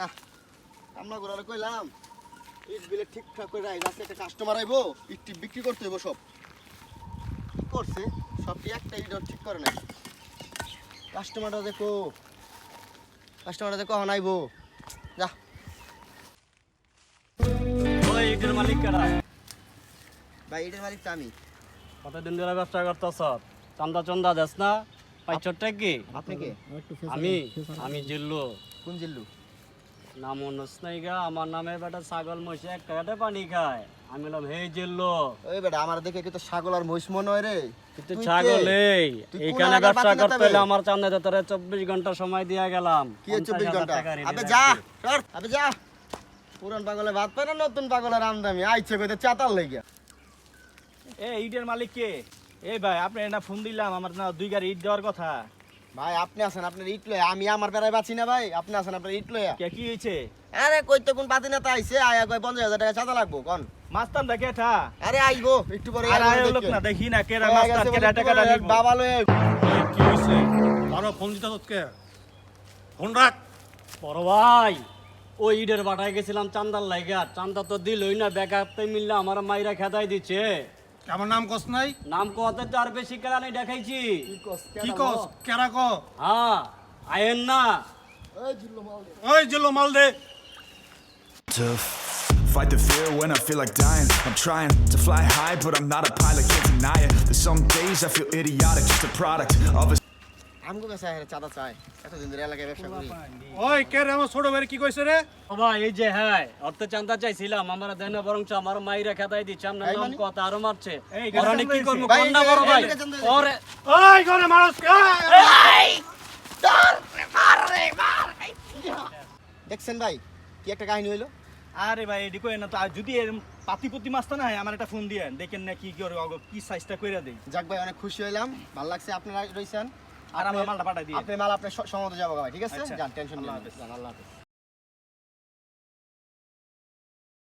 না আমরা ঘোরালে কইলাম ইট বিলে ঠিকঠাক করে রাখ রাস্তায় একটা কাস্টমার আইবো ইট বিক্রি করতে হইব সব। কি করছে? সব কি একটা ইট ঠিক করে নাই? কাস্টমারটা দেখো কাস্টমারটা দেখো কখন আইবো। যা। ওই ইটের মালিক কারা? ভাই ইটের মালিক তো আমি। কতদিন ধরে ব্যবসা করতেছ? চান্দা চন্দা দেস না? পাইছরটা কি? আপনি কে? আমি আমি জিল্লু। কোন জিল্লু? নাম অনুস্নাইগা আমার নামে বেটা ছাগল মহিষে এক টাকাতে পানি খায়। আমি বললাম হে জিল্লু। ওই বেটা আমার দেখে কি তো ছাগল আর মহিষ মনে হয় রে? কিন্তু? ছাগল এই। এইখানে ব্যবসা করতে হলে? আমার চান্দা তোরে চব্বিশ ঘণ্টা সময় দিয়া গেলাম। কি চব্বিশ ঘণ্টা? আবে যা সর আবে যা। পুরান পাগলে ভাত পায় না নতুন পাগলের আমদামি আইছে কইতে চাতাল লেগে এ ইটের মালিক কে? এই ভাই আপনি না ফোন দিলাম আমার না দুই গাড়ি ইট দেওয়ার কথা। ভাই আপনি আছেন আপনার ইট লয়া আমি আমার বেড়ায় বাঁচি না ভাই আপনি আছেন আপনার ইট লয়া কে কি হয়েছে আরে কই তো কোন পাতি নেতা আইছে? আয়া কই পঞ্চাশ হাজার টাকা চাঁদা লাগবো কোন। মাস্তান দেখে ঠা আরে আইবো একটু পরে আর আয় লোক না দেখি না কেরা মাস্তান পরে বাবা লয়ে। কি আরও ফোন দিতে তোকে ফোন রাখ। বড় ভাই ওই ইটের বাটায় গেছিলাম চান্দার লাইগা। চান্দা তো দিলই না ব্যাকআপতে মিললে আমার মাইরা খেদাই দিচ্ছে। আমার নাম কস নাই নাম কত তো আর বেশি কেলা নাই দেখাইছি কি কস কেরা ক হ্যাঁ আয়েন না ওই জিল্লো মাল দে fight the fear when I feel like dying. I'm trying to fly high, but I'm not a pilot, can't deny it. There's some days I feel idiotic, just a product of a আমগো কাছে আহে চাঁদা চাই এতদিন ধরে এলাকায় ব্যবসা করি। ওই কে রে আমার ছোট ভাই কি কইছে রে? বাবা এই যে হ্যাঁ অর্থ চান্দা চাইছিলাম আমার দেন বরং আমার মাইরা খেদাই দিচ্ছে আপনার নাম? কথা আরও মারছে। ওরানি কি করব ভাই, কন্যা বড় ভাই? ওরে ওই গনে মানুষ দেখছেন ভাই কি একটা কাহিনী হইল? আরে ভাই এডি কই না তো যদি এরম পাতি পুতি মাস্তান হয় আমার একটা ফোন দিয়ে দেখেন না কি কি কি সাইজটা কইরা দেই। যাক ভাই অনেক খুশি হইলাম। ভালো লাগছে আপনারা রইছেন। আর আমার মালটা পাঠাই দিই আপনি মাল আপনি সময় যাব ভাই ঠিক আছে আচ্ছা। যান টেনশন নেই। আল্লাহ হাফেজ